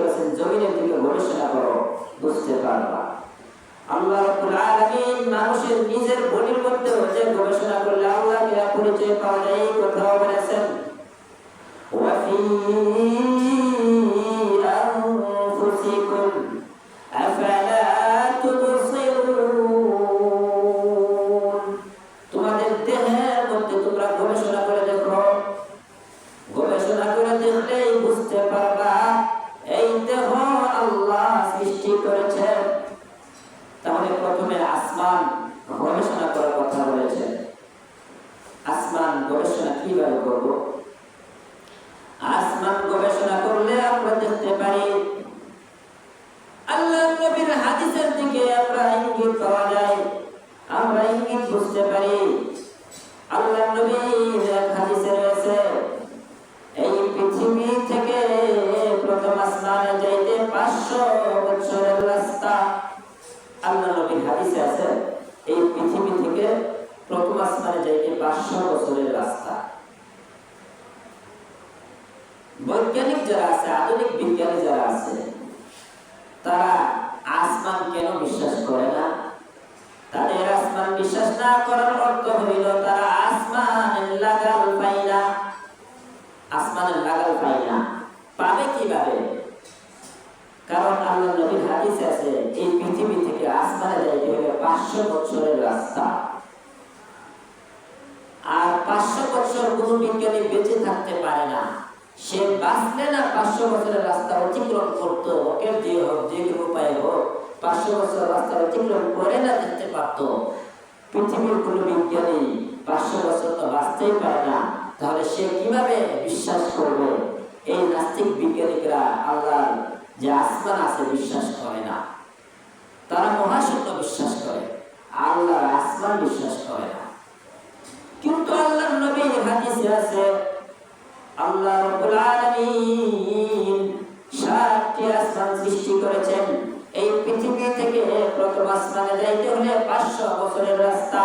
করেছেন জমিনের দিকে গবেষণা করো বুঝতে পারবা আল্লাহ রাব্বুল আলামিন মানুষের নিজের বডির মধ্যে যে গবেষণা করলে আল্লাহকে পরিচয় পাওয়া যায় এই কথাও বলেছেন وفي أنفسكم আমরা ইঙ্গিত বুঝতে পারি। আল্লাহ নবীর হাদিসে রয়েছে, এই পৃথিবী থেকে প্রথম আসমানে যাইতে পাঁচশো বছরের রাস্তা আল্লাহ নবীর হাদিসে আছে, এই পৃথিবী থেকে প্রথম আসমানে যাইতে পাঁচশো বছরের রাস্তা। বৈজ্ঞানিক যারা আছে, আধুনিক বিজ্ঞানী যারা আছে, তারা আসমান কেন বিশ্বাস করে না? তাদের বিশ্বাস না করার অর্থ হইল তারা আসমানের লাগাল পাই না আসমানের লাগাল পাই না পাবে কীভাবে? কারণ আল্লাহ নবীর হাদিসে আছে, এই পৃথিবী থেকে আসমানে যাইতে হলে পাঁচশো বছরের রাস্তা। আর পাঁচশো বছর কোনো বিজ্ঞানী বেঁচে থাকতে পারে না। সে বাঁচলে না পাঁচশো বছরের রাস্তা অতিক্রম করতো ওকে যে হোক, যে উপায় হোক, পাঁচশো বছর রাস্তা অতিক্রম করে না দেখতে পারত। পৃথিবীর কোনো বিজ্ঞানী পাঁচশো বছর তো বাঁচতেই পারে না, তাহলে সে কীভাবে বিশ্বাস করবে? এই নাস্তিক বিজ্ঞানীরা আল্লাহ যে আসমান আছে বিশ্বাস করে না। তারা মহাশূন্য বিশ্বাস করে আল্লাহ আসমান বিশ্বাস করে না। কিন্তু আল্লাহ নবী হাদিসে আছে, আল্লাহ রাব্বুল আলামিন সাতটি আসমান সৃষ্টি করেছেন। এই পৃথিবী থেকে প্রথম আসমানে যাইতে হলে পাঁচশো বছরের রাস্তা।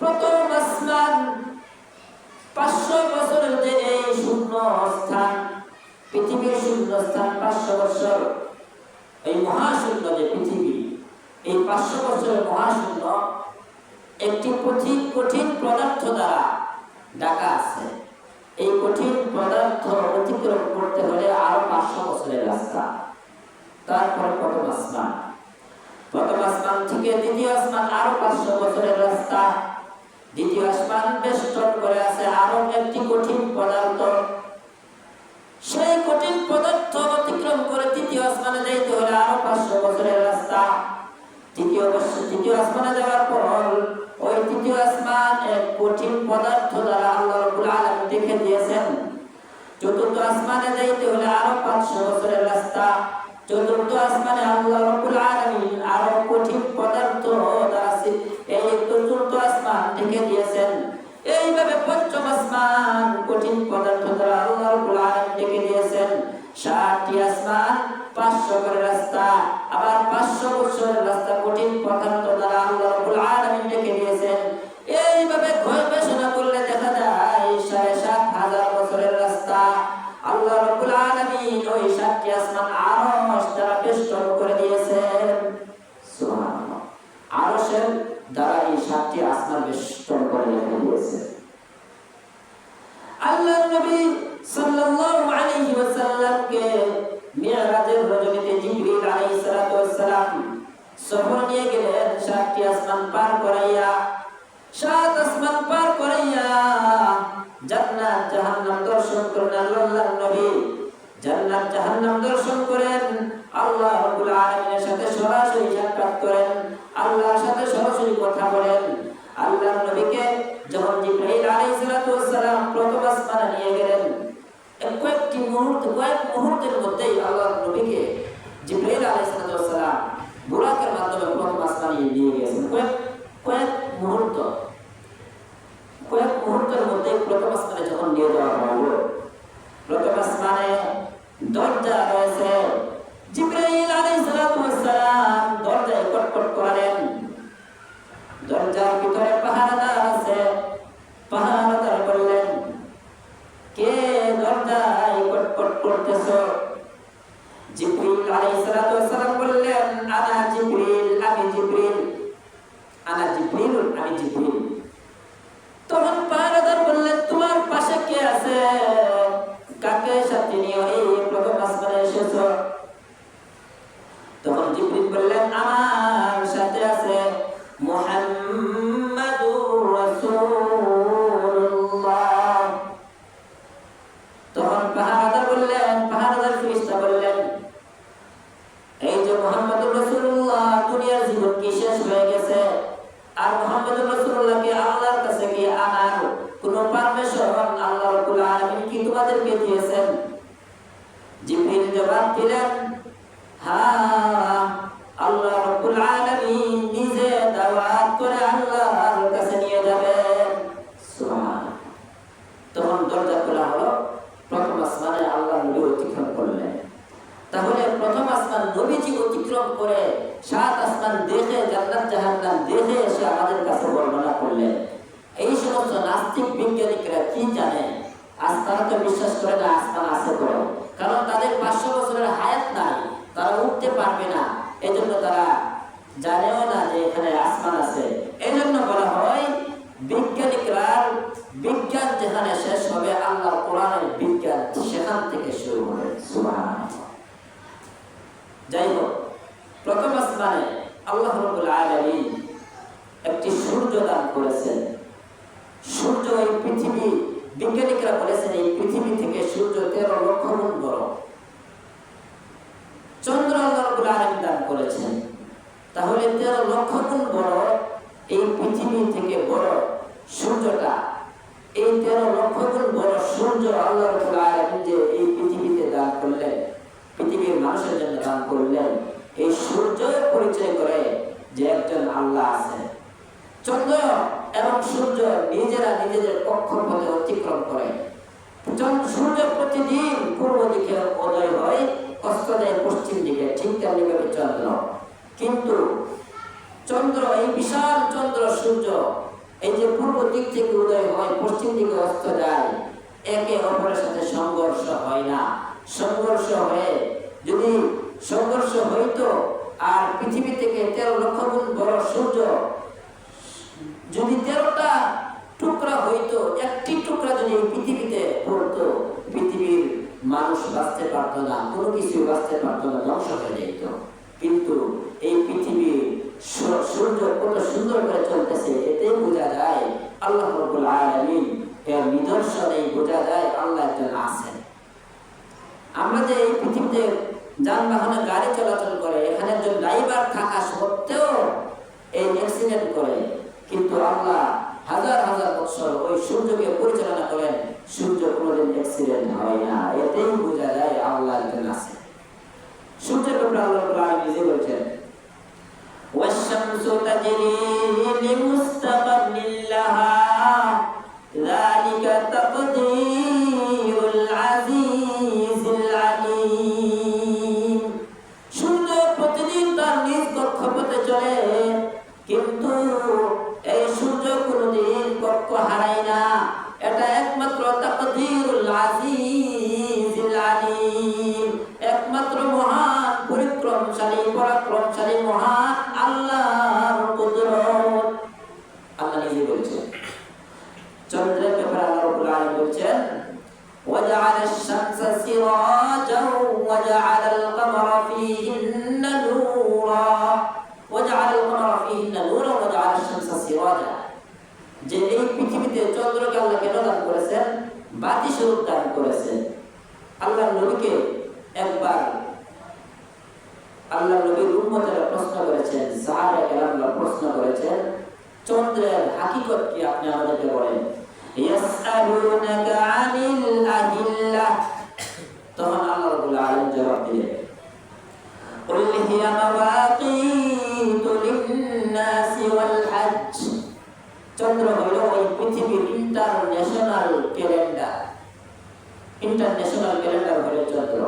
প্রথম আসমান পাঁচশো বছরের যে এই শূন্য স্থান পৃথিবীর শূন্য স্থান পাঁচশো বছর। এই মহাশূন্য যে পৃথিবী, এই পাঁচশো বছরের মহাশূন্য একটি কঠিন কঠিন পদার্থ দ্বারা ঢাকা আছে। এই কঠিন পদার্থ অতিক্রম করতে হলে আরও পাঁচশো বছরের রাস্তা। তারপরে প্রথম আসমান? প্রথম আসমান থেকে দ্বিতীয় আসমান আরও পাঁচশো বছরের রাস্তা। দ্বিতীয় আসমান বেষ্টন করে আছে, আরও একটি কঠিন পদার্থ। সেই কঠিন পদার্থ অতিক্রম করে তৃতীয় আসমানে যাইতে হলে আরও পাঁচশো বছরের রাস্তা। তৃতীয় বছর তৃতীয় আসমানে যাওয়ার পর ওই তৃতীয় আসমান এক কঠিন পদার্থ দ্বারা আল্লাহ রাব্বুল আলামিন দেখে দিয়েছেন। চতুর্থ আসমানে যাইতে হলে আরও পাঁচশো বছরের রাস্তা। চতুর্থ আসমানে আল্লাহ রাব্বুল আলামিন আরও কঠিন পদার্থ দ্বারা এই চতুর্থ আসমান দেখে দিয়েছেন। এইভাবে পঞ্চম আসমান কঠিন পদার্থ দ্বারা আল্লাহ রাব্বুল আলামিন ডেকে দিয়েছেন। সাতটি আসমান, পাঁচশো করে রাস্তা। আবার পাঁচশো বছরের রাস্তা কঠিন পদার্থ দ্বারা আল্লাহ রাব্বুল আলামিন ডেকে সফর নিয়ে গেলেন সাতটি আসমান পার করাইয়া, সাত আসমান পার করাইয়া জান্নাত জাহান্নাম দর্শন করেন আল্লাহর নবী। জান্নাত জাহান্নাম দর্শন করেন, আল্লাহ রাব্বুল আলামিনের সাথে সরাসরি সাক্ষাৎ করেন, আল্লাহর সাথে সরাসরি কথা বলেন। আল্লাহর নবীকে যখন জিব্রাইল আলাইহিস সালাতু ওয়াসসালাম প্রথম আসমানে নিয়ে গেলেন কয়েকটি মুহূর্ত, কয়েক মুহূর্তের মধ্যেই আল্লাহর নবীকে জিব্রাইল আলাইহিস সালাতু ওয়াসসালাম বুরাকের মাধ্যমে প্রথম আসমানে নিয়ে গেছেন কয়েক কয়েক মুহূর্ত কয়েক মধ্যে প্রথম আসমানে যখন নিয়ে যাওয়া হলো প্রথম আসমানে দরজা রয়েছে। জিব্রাইল আলাইহিস সালাতু ওয়াসসালাম দরজায় কটকট করালেন। দরজার ভিতরে পাহারাদার আছে। পাহারাদার বললেন, কে দরজায় কটকট করতেছ? জিব্রিল আলাইহিস সালাতু ওয়াসসালাম বললেন, আনা জিব্রিল আমি জিব্রিল আনা জিব্রিল আমি জিব্রিল তখন পাহারাদার জিব্রিল বললেন আমার সাথে আছে মুহাম্মাদুর রাসূলুল্লাহ কি জানে তারা তো বিশ্বাস করে না আসমান আছে করে কারণ তাদের পাঁচশো বছরের হায়াত নাই, তারা উঠতে পারবে না। এজন্য তারা জানেও না যে এখানে আসমান আছে। এজন্য বলা হয় বিজ্ঞানিকরা বিজ্ঞান যেখানে শেষ হবে, আল্লাহ কোরআনের বিজ্ঞান সেখান থেকে শুরু হবে। যাই হোক, প্রথম আসমানে আল্লাহ রব্বুল আলামিন একটি সূর্য দান করেছেন। সূর্য এই পৃথিবী বিজ্ঞানিকরা বলেছেন, এই পৃথিবী থেকে সূর্য তেরো লক্ষ গুণ বড়। চন্দ্র আল্লাহ দান করেছেন। তাহলে তেরো লক্ষ গুণ বড় এই পৃথিবী থেকে বড় সূর্যটা। এই তেরো লক্ষ গুণ বড় সূর্য আল্লাহ যে এই পৃথিবীতে দান করলেন, পৃথিবীর মানুষের জন্য দান করলেন, এই সূর্য পরিচয় করে যে একজন আল্লাহ আছেন। চন্দ্র এবং সূর্য নিজেরা নিজেদের কক্ষপথে অতিক্রম করে। চন্দ্র সূর্য প্রতিদিন পূর্ব দিকে উদয় হয় অস্ত যায় পশ্চিম দিকে, ঠিক তেমনি ভাবে চন্দ্র। কিন্তু চন্দ্র, এই বিশাল চন্দ্র সূর্য, এই যে পূর্ব দিক থেকে উদয় হয়, পশ্চিম দিকে অস্ত যায়, একে অপরের সাথে সংঘর্ষ হয় না। সংঘর্ষ হয়ে যদি সংঘর্ষ হইতো, আর পৃথিবী থেকে তেরো লক্ষ গুণ বড় সূর্য যদি তেরোটা টুকরা হইতো, একটি টুকরা যদি পৃথিবীতে পড়তো পৃথিবীর মানুষ বাঁচতে পারতো না, কোনো কিছু বাঁচতে পারতো না, ধ্বংস হয়ে যেত কিন্তু এই পৃথিবী সূর্য কত সুন্দর করে চলতেছে এতে বোঝা যায় আল্লাহ রব্বুল আলামিন এর নিদর্শনেই বোঝা যায় আল্লাহ একজন আছেন। আমরা যে এই পৃথিবীতে যানবাহনে গাড়ি চলাচল করে, এখানে একজন ড্রাইভার থাকা সত্ত্বেও এই অ্যাক্সিডেন্ট করে কিন্তু আল্লাহ হাজার হাজার বছর ওই সূর্যকে পরিচালনা করেন, সূর্য কোনোদিন অ্যাক্সিডেন্ট হয় না। এতেই বোঝা যায় আল্লাহ একজন আছে। সূর্যের ব্যাপারে আল্লাহ নিজে বলছেন বাতি স্বরূপ দান করেছেন আল্লাহ নবীকে একবার আল্লাহ নবীর উম্মতেরা প্রশ্ন করেছেন সাহাবা কেরামরা প্রশ্ন করেছেন চন্দ্রের হাকিকত কি আপনি আমাদেরকে বলেন ইয়াসআলুনাকা আনিল আহিল্লাহ তখন আল্লাহ রাব্বুল আলামিন জবাব দিলেন قل هي مواقيت للناس والحج চন্দ্র হইল ওই পৃথিবীর ইন্টারন্যাশনাল ক্যালেন্ডার ইন্টারন্যাশনাল ক্যালেন্ডার হলো চন্দ্র।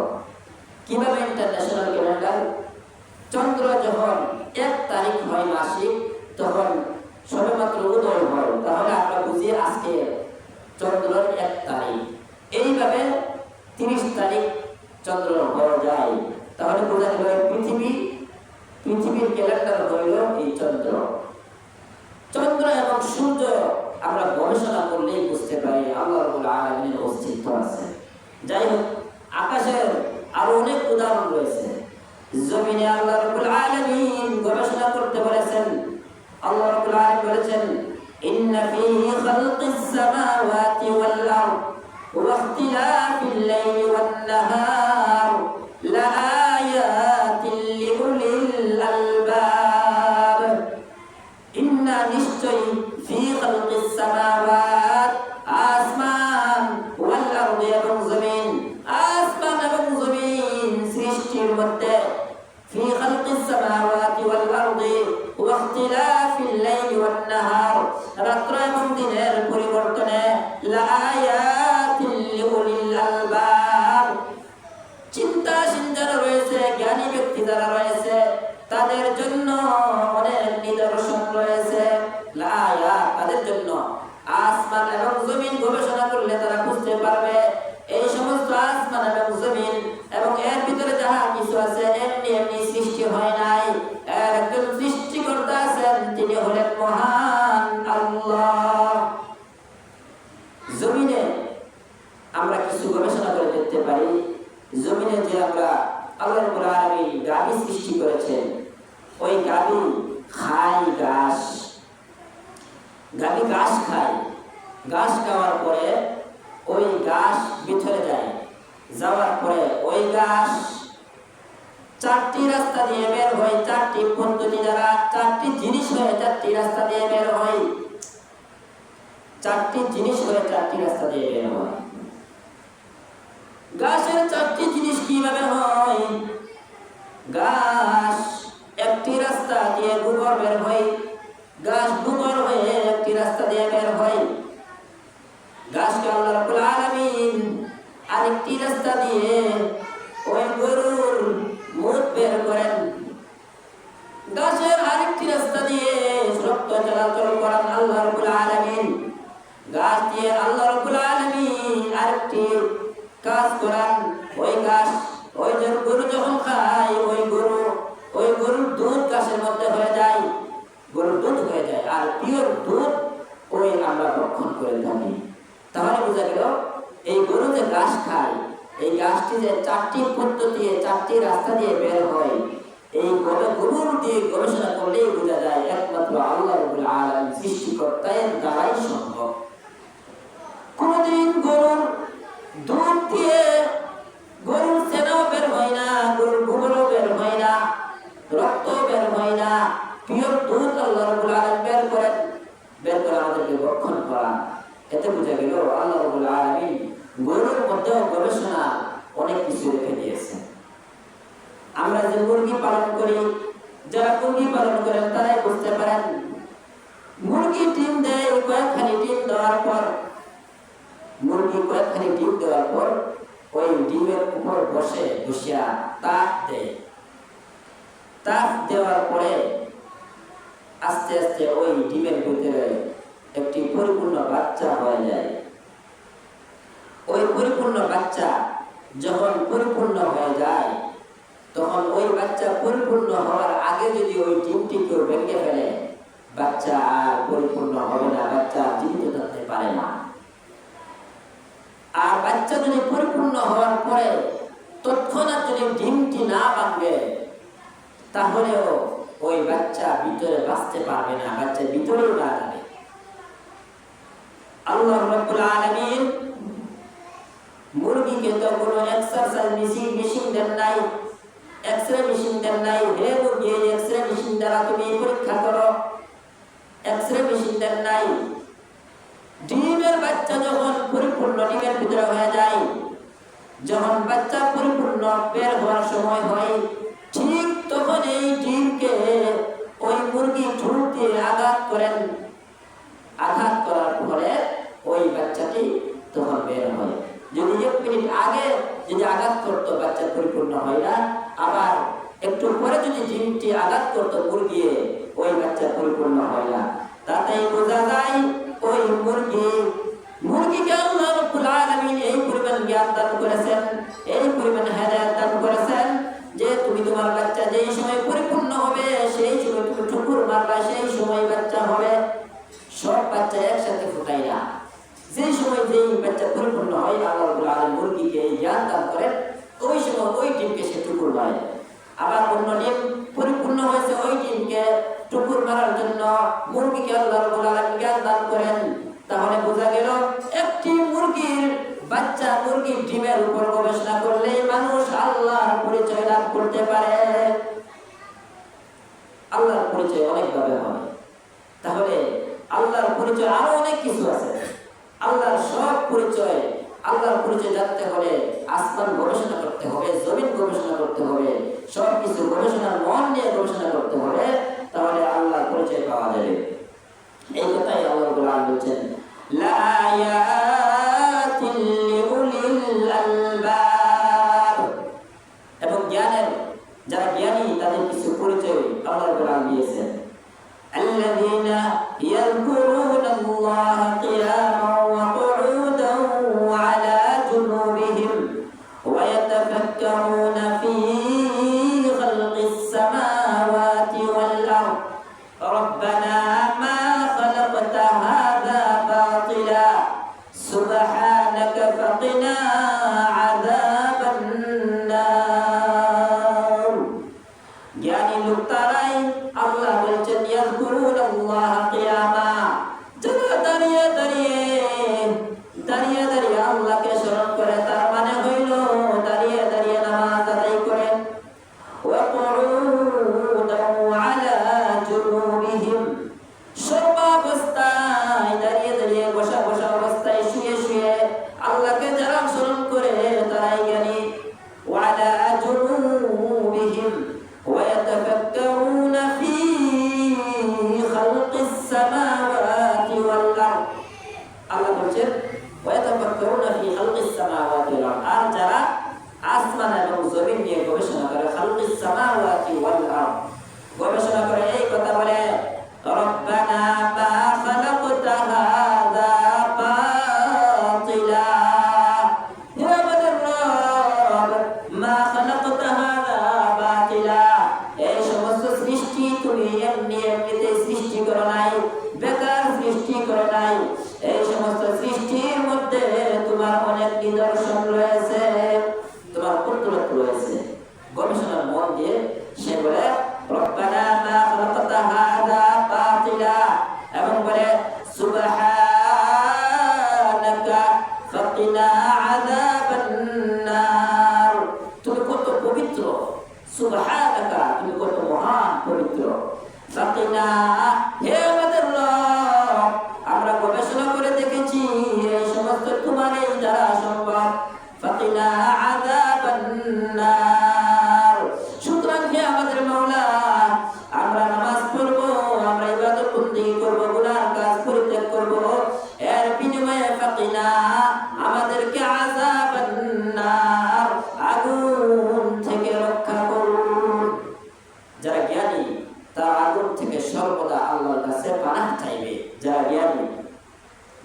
ফি খালকিস আলামিন সৃষ্টি করেছেন। ওই গাবি খায় ঘাস। গাবি ঘাস খায়। ঘাস খাওয়ার পরে ওই ঘাস ভিতরে যায়। যাওয়ার পরে ওই ঘাস চারটি রাস্তা দিয়ে বের হয়, চারটি পদ্ধতি দ্বারা চারটি জিনিস হয়ে চারটি রাস্তা দিয়ে বের হয়। চারটি জিনিস হয়ে চারটি রাস্তা দিয়ে বের হয়। গাছের চারটি জিনিস কীভাবে হয়? গাছ একটি রাস্তা দিয়ে গোবর বের হয়। গাছ গোবর হয়ে একটি রাস্তা দিয়ে বের হয়। গাছকে আল্লাহ রাব্বুল আলামিন আরেকটি রাস্তা দিয়ে ওই গরুর মুখ বের করেন। গাছের আরেকটি রাস্তা দিয়ে রক্ত চলাচল করেন আল্লাহ রাব্বুল আলামিন। গাছ দিয়ে আল্লাহ রাব্বুল আলামিন আরেকটি কাজ করান। ওই গাছ ওই গরু যখন খায়, ওই গরু, ওই গরুর দুধ গাছের মধ্যে হয়ে যায়, গরুর দুধ হয়ে যায়, আর পিওর দুধ ওই আমরা রক্ষণ করে থাকি। তাহলে বোঝা গেল, এই গরু যে ঘাস খায়, এই গাছটি যে চারটি পদ্ধতি চারটি রাস্তা দিয়ে বের হয়, এই গরুর দিয়ে গবেষণা করলেই বোঝা যায়, একমাত্র আল্লাহ সৃষ্টিকর্তার দ্বারাই সম্ভব। কোনদিন গরুর দুধ বের করেন বের করে আমাদেরকে রক্ষণ করা। এতে বোঝা গেল আল্লাহ রাব্বুল আলামিন গরুর মধ্যেও গবেষণা অনেক কিছু রেখে দিয়েছে আমরা যে মুরগি পালন করি, যারা মুরগি পালন করেন তারাই বুঝতে পারেন, মুরগি ডিম দেয় কয়েকখানি ডিম দেওয়ার পর, মুরগি কয়েকখানি ডিম দেওয়ার পর ওই ডিমের উপর বসে বসিয়া তাপ দেয়। তাপ দেওয়ার পরে আস্তে আস্তে ওই ডিমের ভিতরে একটি পরিপূর্ণ বাচ্চা হয়ে যায়। ওই পরিপূর্ণ বাচ্চা যখন পরিপূর্ণ হয়ে যায়, তখন ওই বাচ্চা পরিপূর্ণ হওয়ার আগে যদি ওই ডিমটি কেউ ভেঙে ফেলে, বাচ্চা আর পরিপূর্ণ হবে না, বাচ্চা জীবিত থাকতে পারে না। আর বাচ্চা যদি পরিপূর্ণ হওয়ার পরে তৎক্ষণাৎ যদি ডিমটি না ভাঙবে তাহলেও ওই বাচ্চা ভিতরে বাঁচতে পারবে না বাচ্চা ভিতরেও না যাবে আল্লাহ রাব্বুল আলামিন মুরগিকে তো কোনো এক্সারসাইজ মেশিন মেশিন দেন নাই। এক্সরে মেশিন দেন নাই। হে মুরগি, এই এক্সরে মেশিন দ্বারা তুমি পরীক্ষা করো। এক্সরে মেশিন দেন নাই। ডিমের বাচ্চা যখন পরিপূর্ণ ডিমের ভিতরে হয়ে যায়, যখন বাচ্চা পরিপূর্ণ বের হওয়ার সময় হয় এই ডিমকে ওই মুরগি ঠুট দিয়ে আঘাত করেন। আঘাত করার পরে ওই বাচ্চাটি তখন বের হয়। যদি এক মিনিট আগে যদি আঘাত করতো, বাচ্চা পরিপূর্ণ হয় না, আবার একটু পরে যদি ডিমটি আঘাত করতো মুরগি ওই বাচ্চা পরিপূর্ণ হয় না, তাতেই বোঝা যায় ওই মুরগি, মুরগিকে আল্লাহ রাব্বুল আলামিন এই পরিমাণ জ্ঞান দান করেছেন, এই পরিমাণ হেদায়েত টুকুর মারার জন্য মুরগিকে তাহলে বোঝা একটি মুরগির বাচ্চা মুরগির ডিমের উপর গবেষণা করলে মানুষ আল্লাহর পরিচয় লাভ করতে পারে। আল্লাহর পরিচয় অনেকভাবে হয় তাহলে আল্লাহর পরিচয় আরও অনেক কিছু আছে। আল্লাহর সব পরিচয়, আল্লাহর পরিচয় জানতে হলে আসমান গবেষণা করতে হবে, জমিন গবেষণা করতে হবে সব কিছু গবেষণার মন নিয়ে গবেষণা করতে হবে, তাহলে আল্লাহর পরিচয় পাওয়া যাবে। এই কথাই আল্লাহ বলছেন الذين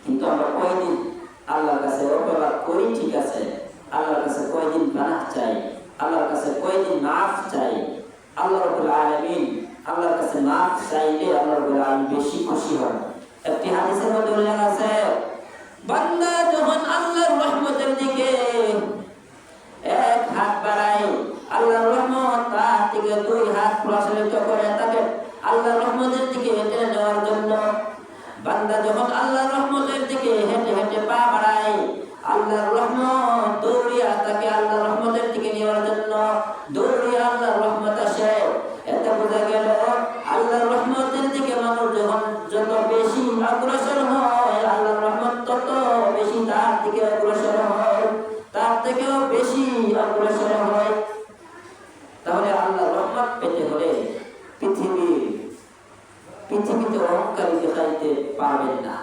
কিন্তু আমরা কয়দিন আল্লাহর কাছে অপরাধ করি, ঠিক আছে? আল্লাহর কাছে কয়দিন পানাহ চাই? আল্লাহর কাছে কয়দিন মাফ চাই? আল্লাহ রাব্বুল আলামিন আল্লাহর কাছে মাফ চাইলে আল্লাহ রাব্বুল আলামিন বেশি খুশি হন। একটি হাদিসের মধ্যে উল্লেখ আছে, বান্দা যখন আল্লাহর রহমতের দিকে এক হাত বাড়াই আল্লাহর রহমত তার থেকে দুই হাত প্রসারিত করে, তাকে আল্লাহর রহমতের দিকে হেঁটে নেওয়ার জন্য বান্দা যখন আল্লাহর রহমতের দিকে হেঁটে হেঁটে পা বাড়ায়, আল্লাহর রহমত দৌড়িয়া তাকে আল্লাহর রহমতের দিকে নেওয়ার জন্য দৌড়িয়া আল্লাহর রহমত আসে। এতে বোঝা গেল, আল্লাহর রহমতের দিকে মানুষ যখন যত বেশি অগ্রসর হয়, আল্লাহর রহমত তত বেশি তার দিকে অগ্রসর হয়, তার থেকেও বেশি অগ্রসর হয়। তাহলে আল্লাহর রহমত পেতে হলে পৃথিবীর পৃথিবীতে অহংকারী দেখাইতে পারবেন না।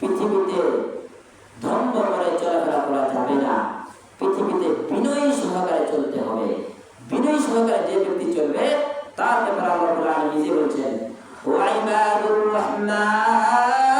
পৃথিবীতে ধর্ম করে চলাফেরা করা যাবে না। পৃথিবীতে বিনয়ী সহকারে চলতে হবে। বিনয়ী সহকারে যে ব্যক্তি চলবে, তার ব্যাপারে আল্লাহ নিজে বলছেন ওয়াইবাদুর রহমানিল্লাযীনা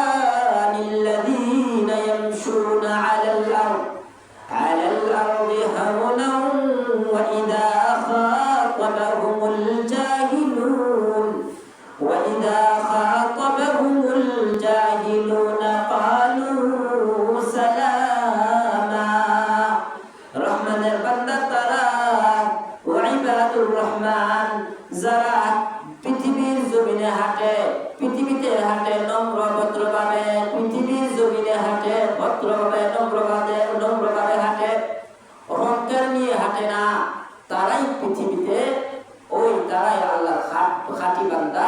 ভদ্রভাবে নম্রভাবে নম্রভাবে হাঁটে। অহংকার নিয়ে হাঁটে না। তারাই পৃথিবীতে ওই তারাই আল্লাহ খাঁটি বান্দা।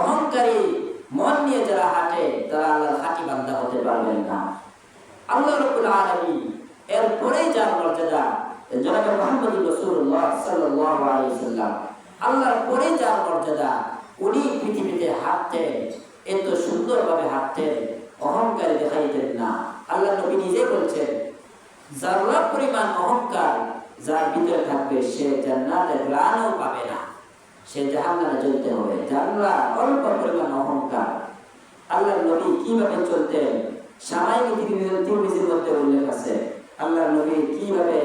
অহংকারী মন নিয়ে যারা হাঁটে, তারা আল্লাহর খাঁটি বান্দা হতে পারবেন না। আল্লাহ রব্বুল আলামিন এরপরেই যার মর্যাদা, জনাবে মুহাম্মদ রাসূলুল্লাহ সাল্লাল্লাহু আলাইহি সাল্লাম আল্লাহর পরেই যার মর্যাদা, উনি পৃথিবীতে হাঁটতেন, এত সুন্দরভাবে হাঁটতেন, অহংকারী দেখাইতেন না। আল্লাহ নবী নিজে বলছেন যারা পরিমাণ অহংকার, যার ভিতরে থাকবে সে জান্নাতের গ্রাণও পাবে না। সে জাহান্নামে চলতে হবে। যারা অল্প পরিমাণ অহংকার আল্লাহ নবী কীভাবে চলতেন? সামাইক মধ্যে উল্লেখ আছে আল্লাহ নবী কীভাবে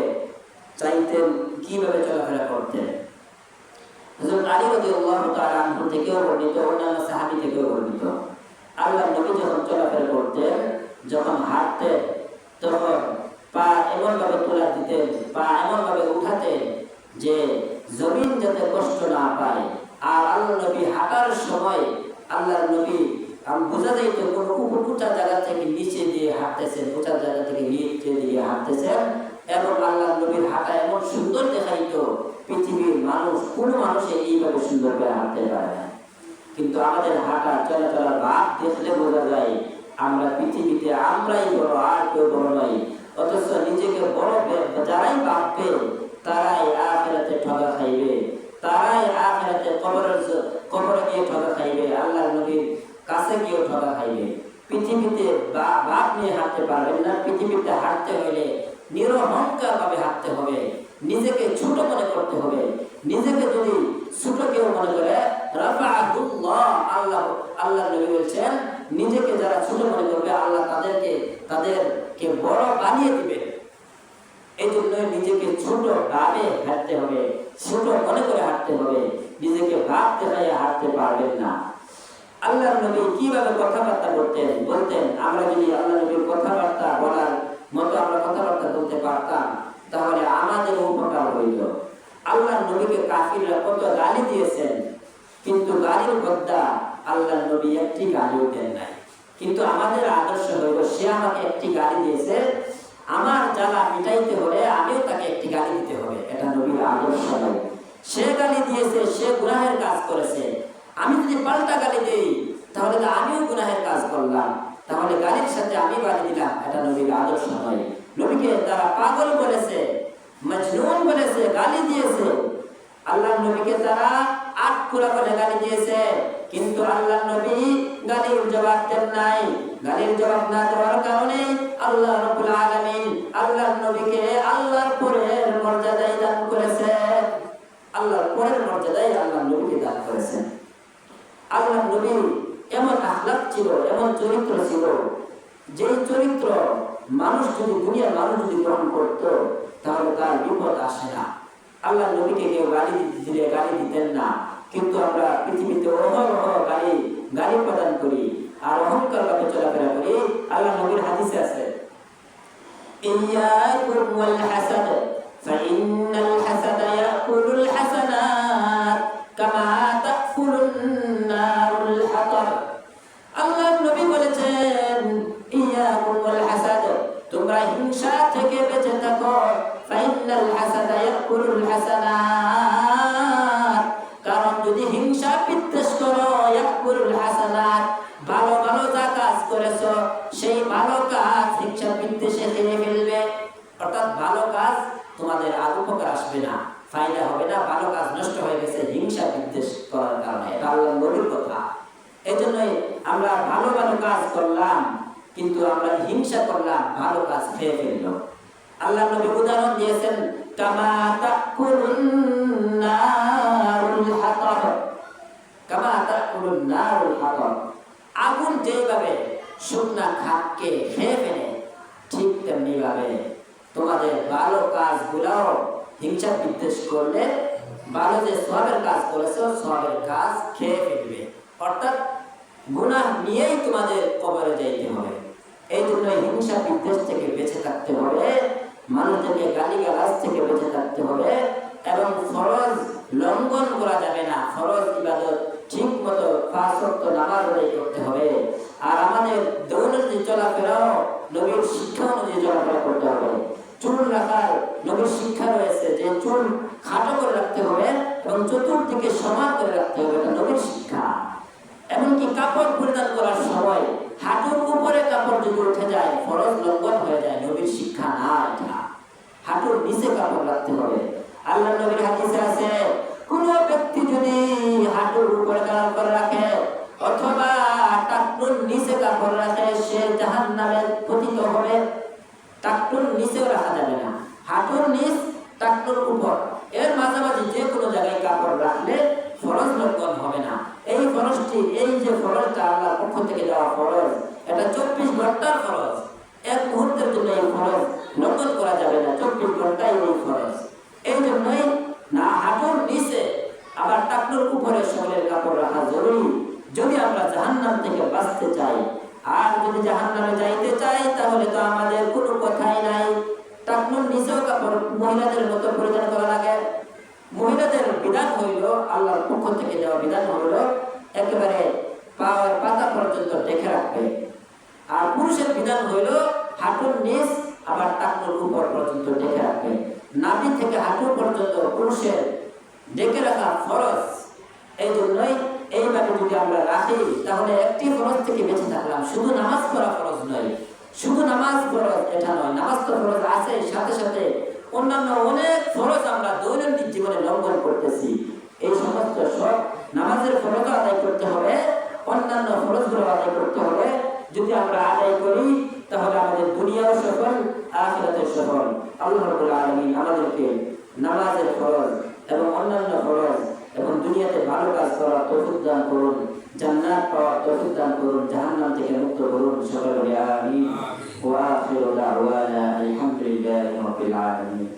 চাইতেন, কীভাবে চলাফেরা করতেন। থেকেও বর্ণিত, অন্যান্য সাহাবী থেকেও বর্ণিত। আল্লাহ নবী যখন চলাফেরা করতেন যখন হাঁটতে তখন পা এমন ভাবে তোলা দিতেন পা এমন ভাবে উঠাতেন যে জমিন যাতে কষ্ট না পায়। আর আল্লাহ নবী হাঁটার সময় আল্লাহ নবী, আমি বোঝা যাইত কোন উঁচা জায়গা থেকে নিচে দিয়ে হাঁটতেছেন, উঁচা জায়গা থেকে নিচে দিয়ে হাঁটতেছেন। এবং আল্লাহ নবীর হাঁটা এমন সুন্দর দেখাইতো, পৃথিবীর মানুষ, কোন মানুষে এইভাবে সুন্দর করে হাঁটতে পারে না। কিন্তু আমাদের হাঁটা চলাচলার ভাব দেখলে বোঝা যায় আমরা পৃথিবীতে আমরাই বড়, আর কেউ বড় নয়। অথচ নিজেকে বড় যারাই ভাববে, তারাই আখেরাতে ঠগা খাইবে। তারাই আখেরাতে কবরের কবরে গিয়ে ঠগা খাইবে আল্লাহ নবীর কাছে গিয়েও ঠগা খাইবে। পৃথিবীতে বাপ নিয়ে হাঁটতে পারবেন না। পৃথিবীতে হাঁটতে হইলে নিরহংকার ভাবে হাঁটতে হবে। নিজেকে ছোট মনে করতে হবে। নিজেকে যদি ছোট কেউ মনে করে, রাফাআহুল্লাহ আল্লাহ আল্লাহ নবী বলছেন নিজেকে যারা ছোট মনে করবে, আল্লাহ তাদেরকে তাদেরকে বড় বানিয়ে দিবে এই জন্য নিজেকে ছোট ভাবে হাঁটতে হবে, ছোট মনে করে হাঁটতে হবে, নিজেকে ভাব দেখাইয়া হাঁটতে পারবেন না। আল্লাহ নবী কীভাবে কথাবার্তা বলতেন? বলতেন, আমরা যদি আল্লাহ নবীর কথাবার্তা বলার মতো আমরা কথাবার্তা বলতে পারতাম, তাহলে আমাদের উপকার হইল আল্লাহ নবীকে কাফিররা কত গালি দিয়েছেন, কিন্তু গালির বদ্দা আল্লাহ নবী একটি গালিও দেন নাই। কিন্তু আমাদের আদর্শ হইল, সে আমাকে একটি গালি দিয়েছে, আমার জ্বালা মিটাইতে হলে আমিও তাকে একটি গালি দিতে হবে। এটা নবীর আদর্শ নয়। সে গালি দিয়েছে, সে গুনাহের কাজ করেছে। আমি যদি পাল্টা গালি দেই, তাহলে আমিও গুনাহের কাজ করলাম। তাহলে গালির সাথে আমি গালি দিলাম, এটা নবীর আদর্শ নয়। নবীকে তারা পাগল বলেছে, মজনুন বলেছে, গালি দিয়েছে। আল্লাহ নবীকে তারা আট কুড়া করে গালি দিয়েছে। কিন্তু আল্লাহ নবী গালির জবাব দেন নাই। গালির জবাব না দেওয়ার কারণে আল্লাহ রব্বুল আলামিন আল্লাহ নবীকে আল্লাহর পরের মর্যাদায় দান করেছে। আল্লাহর পরের মর্যাদায় আল্লাহ নবীকে দান করেছেন আল্লাহ নবী এমন আখলাক ছিল, এমন চরিত্র ছিল যে চরিত্র মানুষ যদি, দুনিয়ার মানুষ যদি গ্রহণ করত, তাহলে তার বিপদ আসে না। আল্লাহ নবীকে কেউ গালি দিলে গালি দিতেন না। কিন্তু আমরা পৃথিবীতে অহরহ গাড়ি গাড়ি প্রদান করি আর অহংকার ভাবে চলাফেরা করি। আল্লাহ নবীর হাদিসে আছে ইয়াকুম ওয়াল হাসাদ এজন্যই আমরা ভালো ভালো কাজ করলাম, কিন্তু আমরা হিংসা করলাম, ভালো কাজ খেয়ে ফেলল। আল্লাহ নবী উদাহরণ দিয়েছেন, কামা তাকুলুন কামা তাকুলুন নারুল আগুন যেভাবে শুকনা খাককে খেয়ে ফেলে, ঠিক তেমনি ভাবে তোমাদের ভালো হিংসা বিদ্বেষ করলে, ভালো যে সবের কাজ সবের কাজ খেয়ে ফেলবে। অর্থাৎ গুনাহ নিয়েই তোমাদের কবরে যাইতে হবে। এই জন্য হিংসা বিদ্বেষ থেকে বেঁচে থাকতে হবে, মানুষদেরকে গালি গালাজ থেকে বেঁচে থাকতে হবে এবং ফরজ লঙ্ঘন করা যাবে না। ফরজ ইবাদত ঠিক মতো পাঁচ ওয়াক্ত নামাজ আদায় করতে হবে। আর আমাদের দৈনন্দিন চলাফেরাও নবীর শিক্ষা অনুযায়ী চলাফেরা করতে হবে। চুল রাখার নবীর শিক্ষা রয়েছে যে চুল খাটো করে রাখতে হবে এবং চতুর্দিকে সমান করে রাখতে হবে, এটা নবীর শিক্ষা। এমনকি কাপড় পরিধান করার সময় হাঁটুর উপরে কাপড় যদি উঠে যায়, ফরজ লঙ্ঘন হয়ে যায়, নবীর শিক্ষা না এটা হাঁটুর নিচে কাপড় রাখতে হবে। আল্লাহ নবীর হাদিসে আছে, কোন ব্যক্তি যদি হাঁটুর উপরে কাপড় রাখে, অথবা টাকটুর নিচে কাপড় রাখে, সে জাহান নামে পতিত হবে। টাকটুর নিচেও রাখা যাবে না। হাঁটুর নিচ টাকটুর উপর। এর মাঝামাঝি যে কোনো জায়গায় কাপড় রাখলে ফরজ লঙ্ঘন হবে না। এই ফরজটি, এই যে ফরজটা আল্লাহর পক্ষ থেকে দেওয়া ফরজ, এটা চব্বিশ ঘণ্টার ফরজ। এক মুহূর্তের জন্য এই ফরজ লঙ্ঘন করা যাবে না, চব্বিশ ঘন্টাই এই ফরজ। এই জন্যই না হাঁটুর নিচে, আবার টাকলুর উপরে সকলের কাপড় রাখা জরুরি। যদি আমরা জাহান্নাম থেকে বাঁচতে চাই, আর যদি জাহান্নামে যাইতে চাই, তাহলে তো আমাদের কোনো কথাই নাই। টাকলুর নিচেও কাপড় মহিলাদের মতো পরিধান করা লাগে। মহিলাদের বিধান হইল আল্লাহর পক্ষ থেকে দেওয়া বিধান হইল একেবারে পাওয়ার পাতা পর্যন্ত ডেকে রাখবে। আর পুরুষের বিধান হইল হাঁটুর নিচ আবার টাকনুর উপর পর্যন্ত ডেকে রাখবে। নাভি থেকে হাঁটু পর্যন্ত পুরুষের ডেকে রাখা ফরজ। এই জন্যই এইভাবে যদি আমরা রাখি, তাহলে একটি ফরজ থেকে বেঁচে থাকলাম। শুধু নামাজ পড়া ফরজ নয়, শুধু নামাজ ফরজ এটা নয়, নামাজ তো ফরজ আছে সাথে সাথে অন্যান্য অনেক ফরজ আমরা দৈনন্দিন জীবনে লঙ্ঘন করতেছি। এই সমস্ত সব নামাজের ফরজ আদায় করতে হবে, অন্যান্য ফরজগুলো আদায় করতে হবে। যদি আমরা আদায় করি, তাহলে আমাদের দুনিয়াও সফল আখিরাতের সফল। আল্লাহ রাব্বুল আলামিন আমাদেরকে নামাজের ফরজ এবং অন্যান্য ফরজ এবং দুনিয়াতে ভালো কাজ করার তৌফিক দান করুন। জান্নাত পাওয়ার তৌফিক দান করুন জাহান্নাম থেকে মুক্ত করুন সবাই বলে আমিন। ওয়া আখিরু দাওয়ানা আলহামদুলিল্লাহি রাব্বিল আলামিন।